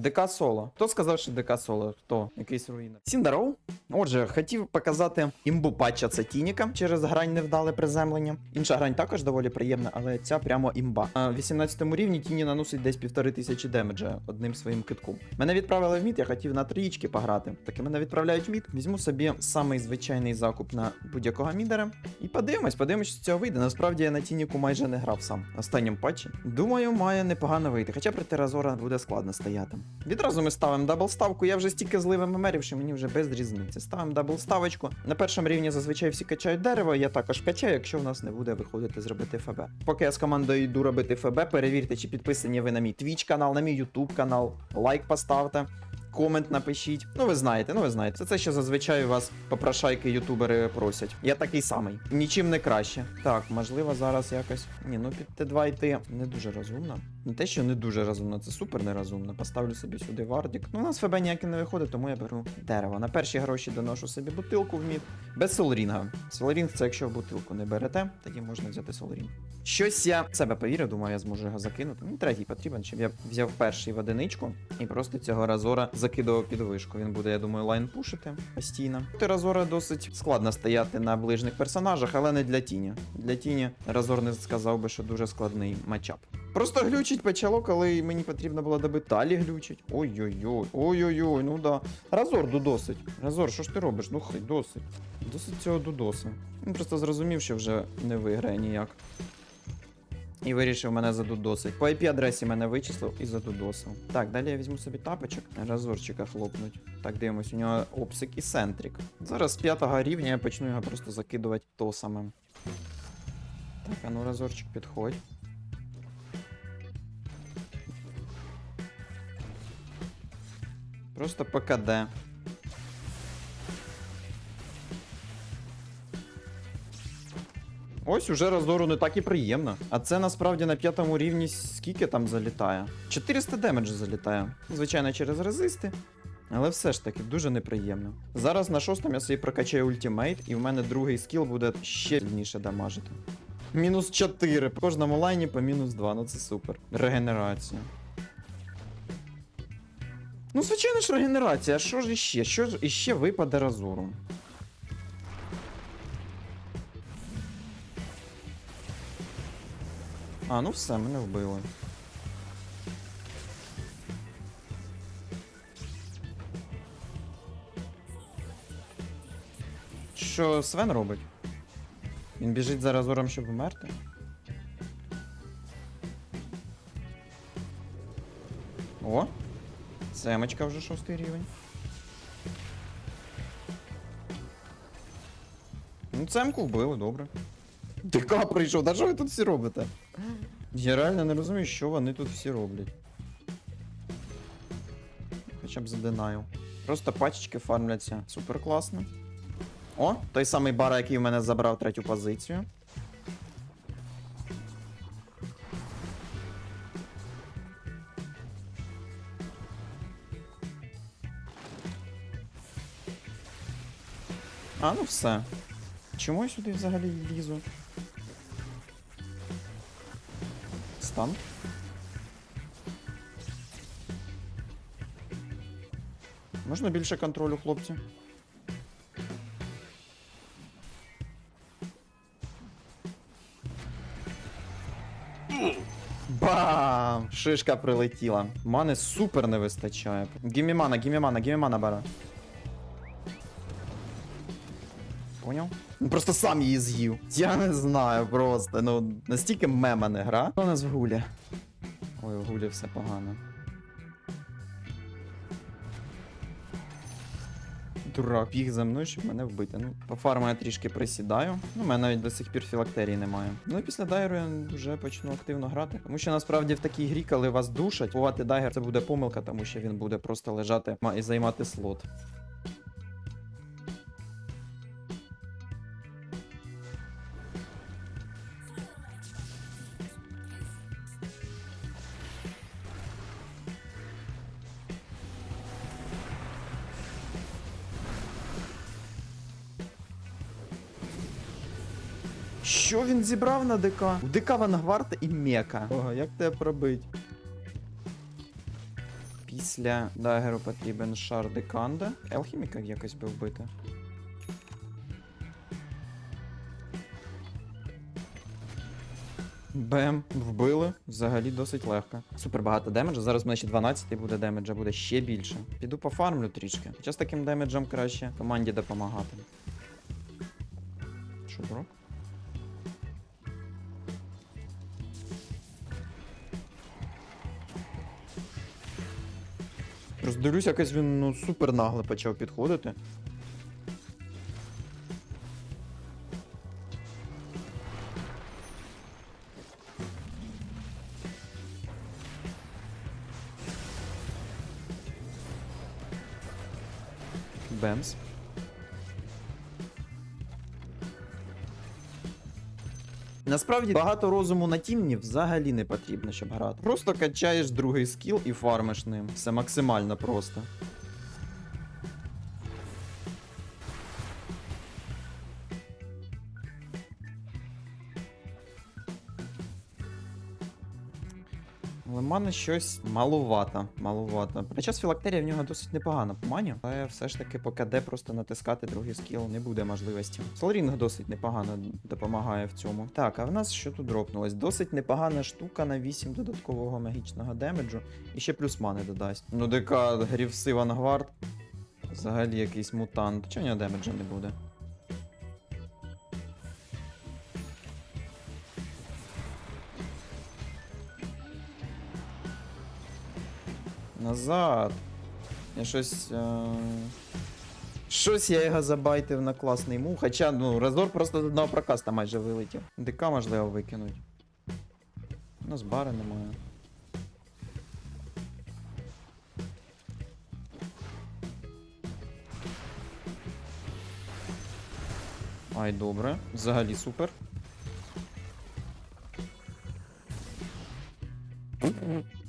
ДК Соло. Хто сказав, що ДК Соло? Хто? Якийсь руїнер. Всім здоров. Отже, хотів показати імбу патча Цатініка через грань невдале приземлення. Інша грань також доволі приємна, але ця прямо імба. На 18 рівні тіні наносить десь півтори тисячі демеджа одним своїм китком. Мене відправили в мід, я хотів на трієчки пограти. Таки мене відправляють в мід. Візьму собі самий звичайний закуп на будь-якого мідера. І подивимось, подивимось, що з цього вийде. Насправді я на тініку майже не грав сам. Останнім патчі. Думаю, має непогано вийти. Хоча проти Разора буде складно стояти. Відразу ми ставимо дабл ставку. Я вже стільки злив ММРів, що мені вже без різниці. Ставимо дабл ставочку. На першому рівні зазвичай всі качають дерево. Я також качаю, якщо в нас не буде виходити зробити ФБ. Поки я з командою йду робити ФБ, перевірте, чи підписані ви на мій Twitch канал, на мій YouTube канал. Лайк поставте. Комент напишіть. Ну, ви знаєте, ну ви знаєте. Це те, що зазвичай у вас попрошайки ютубери просять. Я такий самий. Нічим не краще. Так, можливо, зараз якось. Ні, ну під Т2 йти не дуже розумно. Не те, що не дуже розумно, це супер нерозумно. Поставлю собі сюди вардік. Ну, у нас ФБ ніяке не виходить, тому я беру дерево. На перші гроші доношу собі бутилку в мід. Без солрінга. Солрінг це якщо бутилку не берете, тоді можна взяти солрінг. Щось я в себе повірю, думаю, я зможу його закинути. Ну, третій потрібен, щоб я взяв перший в одиничку і просто цього разора закидував під вишку. Він буде, я думаю, лайн пушити постійно. Проти разора досить складно стояти на ближніх персонажах, але не для тіні. Для тіні разор не сказав би, що дуже складний матчап. Просто глючить почало, коли мені потрібно було добити. Далі глючить. Ой-ой-ой, ой-ой-ой, ну да. Разор дудосить. Разор, що ж ти робиш? Ну хай, досить. Досить цього дудоса. Він просто зрозумів, що вже не виграє ніяк. І вирішив мене задудосить. По IP-адресі мене вичислив і задудосив. Так, далі я візьму собі тапочок, разорчика хлопнуть. Так, дивимось, у нього обсик і центрик. Зараз з п'ятого рівня я почну його просто закидувати то саме. Так, а ну разорчик підходь. Просто ПКД. Ось уже роздору не так і приємно. А це насправді на п'ятому рівні скільки там залітає? 400 демеджу залітає. Звичайно, через резисти. Але все ж таки дуже неприємно. Зараз на шостому я собі прокачаю ультимейт, і в мене другий скіл буде ще сильніше дамажити. Мінус 4. В кожному лайні по мінус 2, ну це супер. Регенерація. Ну, звичайно ж, регенерація, а що ж іще? Що ж іще випаде разору? А, ну все, мене вбили. Що Свен робить? Він біжить за разором, щоб вмерти? О! Семочка вже шостий рівень. Ну, цемку вбили, добре. ДК прийшов, та що ви тут всі робите? Я реально не розумію, що вони тут всі роблять. Хоча б задинаю. Просто пачечки фармляться. Супер класно. О, той самий бара, який в мене забрав третю позицію. А, ну все. Чому я сюди взагалі лізу? Стан. Можна більше контролю, хлопці? Бам! Шишка прилетіла. Мани супер не вистачає. Гімімана, гімімана, гімімана бара. Поняв? Ну просто сам її з'їв. Я не знаю просто. Ну настільки мема не гра. У нас в гулі. Ой, в гулі все погано. Дурак, біг за мною, щоб мене вбити. Ну, по фарму я трішки присідаю. Ну, у мене навіть до сих пір філактерії немає. Ну і після дайру я вже почну активно грати. Тому що насправді в такій грі, коли вас душать, купувати дайгер це буде помилка, тому що він буде просто лежати і займати слот. Він зібрав на ДК? У ДК Вангварта і Мека. Ого, як тебе пробить? Після дагеру потрібен шар деканда. Елхіміка якось би вбити. Бем, вбили. Взагалі досить легко. Супер багато демеджа. Зараз в мене ще 12 буде демеджа, буде ще більше. Піду пофармлю трішки. Хоча з таким демеджем краще команді допомагати. Що, дроп? Дивлюсь, якось він ну супер нагло почав підходити. Бемс. Насправді багато розуму на тімні взагалі не потрібно, щоб грати. Просто качаєш другий скіл і фармиш ним. Все максимально просто. Але мене щось малувато, малувато. Хоча філактерія в нього досить непогано по мані, але все ж таки по КД просто натискати другий скіл не буде можливості. Солрінг досить непогано допомагає в цьому. Так, а в нас що тут дропнулось? Досить непогана штука на 8 додаткового магічного демеджу. І ще плюс мани додасть. Ну, ДК Грівси Вангвард. Взагалі якийсь мутант. Чого нього демеджа не буде? Назад. Я щось. Е... Щось я його забайтив на класний мув. Хоча, ну, Резор просто з одного прокаста майже вилетів. ДК можливо викинуть. У нас бари немає. Ай, добре. Взагалі супер.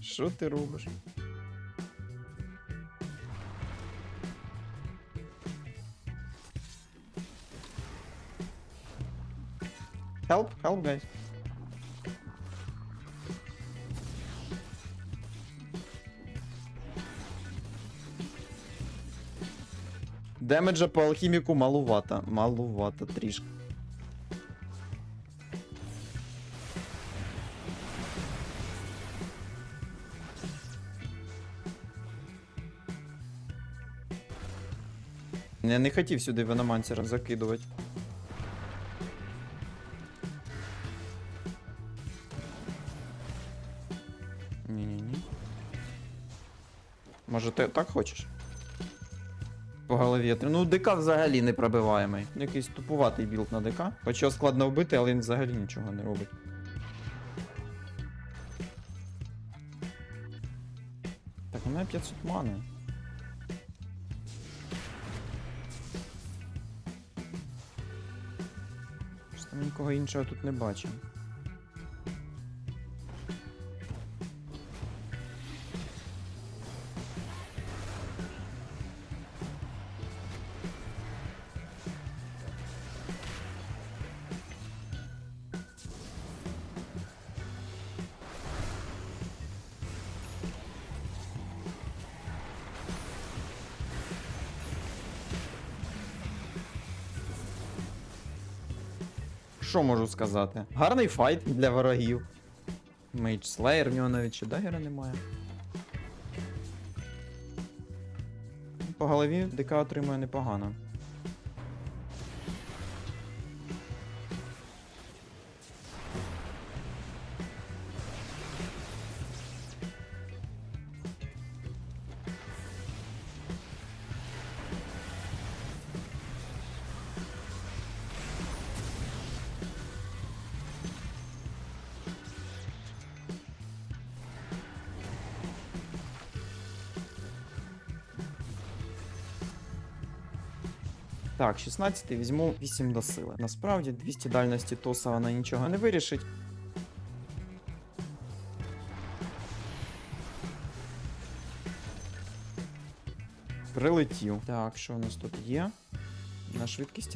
Що ти робиш? Help, help, guys. Демеджа по алхіміку малувато. Малувато трішки. Я не хотів сюди веномансера закидувати. Ні-ні-ні. Може, ти так хочеш? По голові. Ну, ДК взагалі не пробиваємий. Якийсь тупуватий білд на ДК. Хоча складно вбити, але він взагалі нічого не робить. Так, у мене 500 мани. Що там нікого іншого тут не бачу. Що можу сказати? Гарний файт для ворогів. Мейдж Слеєр, в нього навіть ще дагера немає. По голові ДК отримує непогано. Так, 16 візьму 8 до сили. Насправді 200 дальності тоса вона нічого не вирішить. Прилетів. Так, що у нас тут є?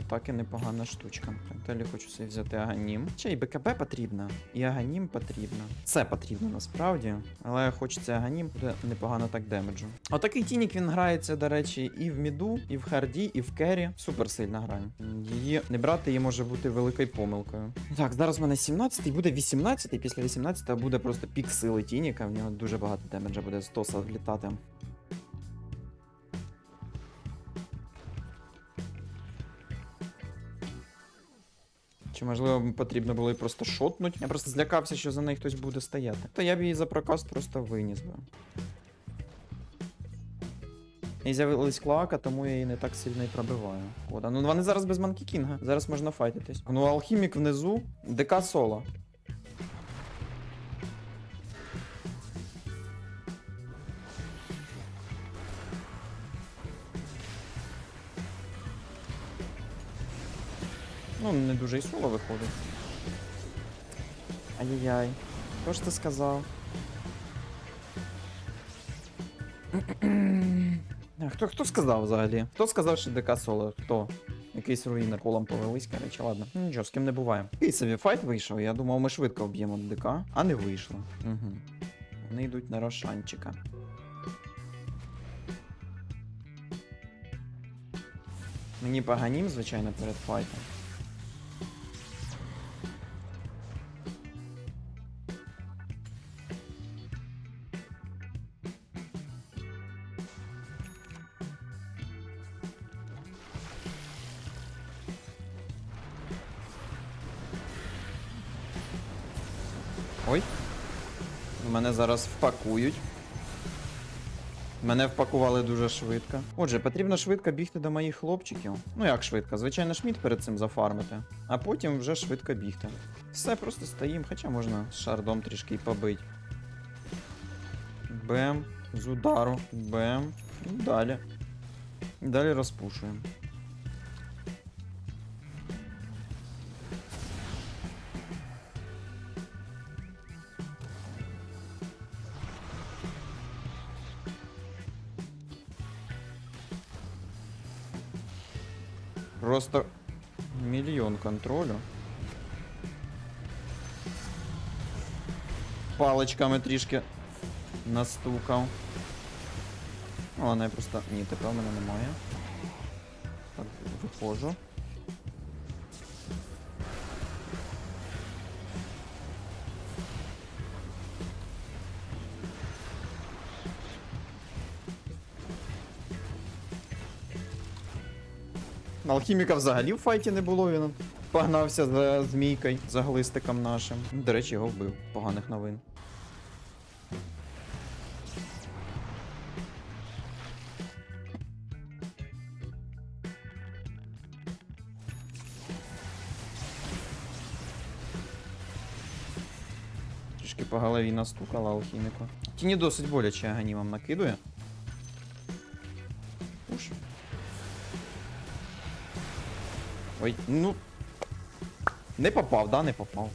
Так і непогана штучка. Далі хочу собі взяти аганім. Ще і БКБ потрібно, і аганім потрібно. Все потрібно насправді, але хочеться аганім, буде непогано так демеджу. Отакий тінік він грається, до речі, і в міду, і в харді, і в кері. Супер сильна гра. Її не брати її може бути великою помилкою. Так, зараз в мене 17-й, буде 18-й, після 18-го буде просто пік сили тініка, в нього дуже багато демеджа буде з тоса влітати. Чи можливо потрібно було її просто шотнуть? Я просто злякався, що за неї хтось буде стояти. То я б її за прокаст просто виніс би. І з'явилась клака, тому я її не так сильно і пробиваю. От, Ну вони зараз без Манкі Кінга. Зараз можна файтитись. Ну, алхімік внизу, ДК соло. Ну, не дуже і соло виходить. Ай-яй-яй. Хто ж це сказав? Хто, хто сказав взагалі? Хто сказав, що ДК соло? Хто? Якийсь руїнер колом повелись, короче, ладно. Ну, Нічого, з ким не буває. Який собі файт вийшов, я думав, ми швидко вб'ємо ДК, а не вийшло. Угу. Вони йдуть на Рошанчика. Мені поганім, звичайно, перед файтом. Мене зараз впакують. Мене впакували дуже швидко. Отже, потрібно швидко бігти до моїх хлопчиків. Ну як швидко? Звичайно, шміт перед цим зафармити, а потім вже швидко бігти. Все, просто стоїм, хоча можна з шардом трішки й побить. Бем, з удару, бем. І далі. Далі розпушуємо. Просто мільйон контролю. Паличками трішки настукав. Ну, она я просто. Ні, тепер в мене немає. Так, виходжу. Алхіміка взагалі в файті не було, він погнався за змійкою, за глистиком нашим. До речі, його вбив. Поганих новин. Трішки по голові настукала алхіміку. Тіні досить боляче аганімом накидує. Ой, ну. Не попав, да, не попав.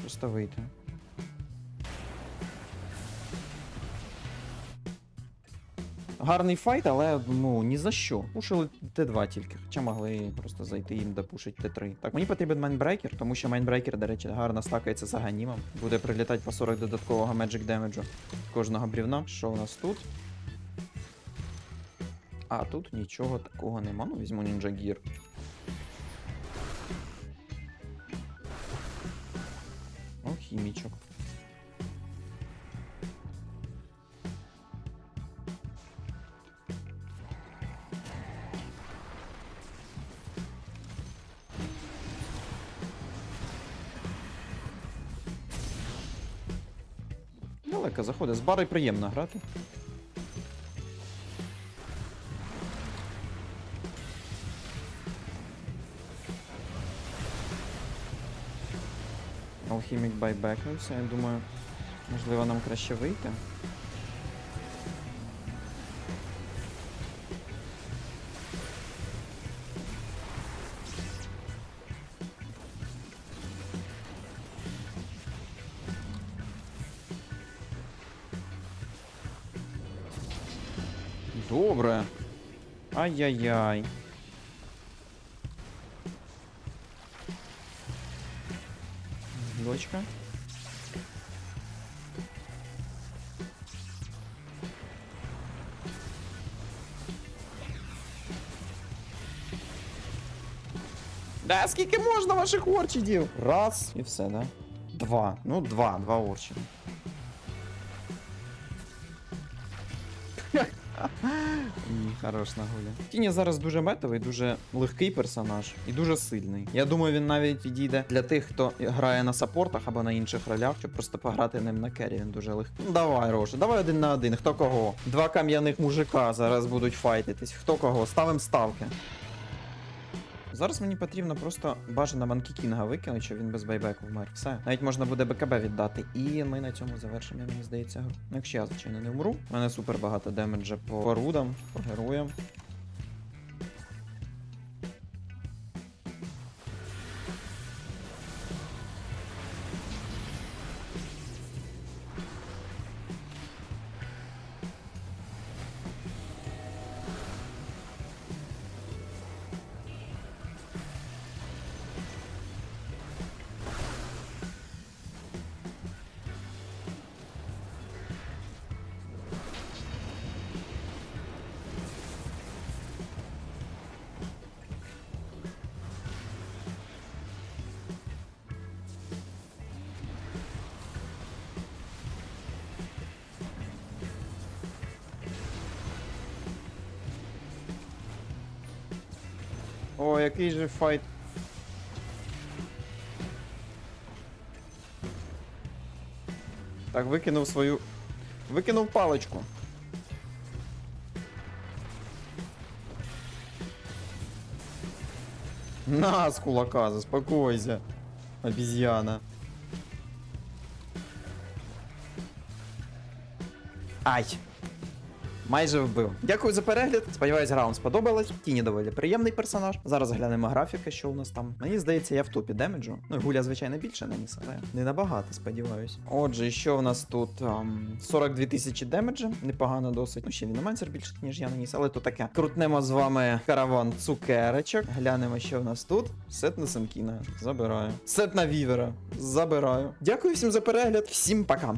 Просто вийти. Гарний файт, але ну ні за що. Пушили Т2 тільки, хоча могли просто зайти їм допушить Т3. Так, мені потрібен майнбрейкер, тому що майнбрейкер, до речі, гарно стакається з аганімом. Буде прилітати по 40 додаткового Magic демеджу кожного брівна. Що у нас тут? А тут нічого такого нема. Ну, візьму Ninja Gear. Алхімічок. Далеко заходить. З бари приємно грати. Алхімік байбекнувся, я думаю, можливо нам краще вийти. Ай-яй-яй. Дочка. Да, скільки можна ваших орчидів? Раз і все, да? Два. Ну, два, два орчиди. Хорош нагуля. Тіні зараз дуже метовий, дуже легкий персонаж і дуже сильний. Я думаю, він навіть підійде для тих, хто грає на саппортах або на інших ролях, щоб просто пограти ним на кері. Він дуже легкий. Ну давай, роже, давай один на один. Хто кого? Два кам'яних мужика зараз будуть файтитись. Хто кого? Ставим ставки. Зараз мені потрібно просто бажано Манкі Кінга викинути, щоб він без байбеку вмер. Все. Навіть можна буде БКБ віддати. І ми на цьому завершимо, мені здається, гру. Ну, якщо я, звичайно, не вмру. У мене супер багато демеджа по рудам, по героям. Який же файт. Так, викинув свою. Викинув паличку. На, з кулака, заспокойся. Обезьяна. Ай. Майже вбив. Дякую за перегляд. Сподіваюсь, гра вам сподобалась. Тіні доволі приємний персонаж. Зараз глянемо графіки, що у нас там. Мені здається, я в топі демеджу. Ну, гуля, звичайно, більше наніс, але не набагато, сподіваюсь. Отже, що в нас тут? Ам, 42 тисячі демеджа. Непогано досить. Ну, ще віномансер більше, ніж я наніс, але то таке. Крутнемо з вами караван цукерочок. Глянемо, що в нас тут. Сет на Семкіна. Забираю. Сет на Вівера. Забираю. Дякую всім за перегляд. Всім пока.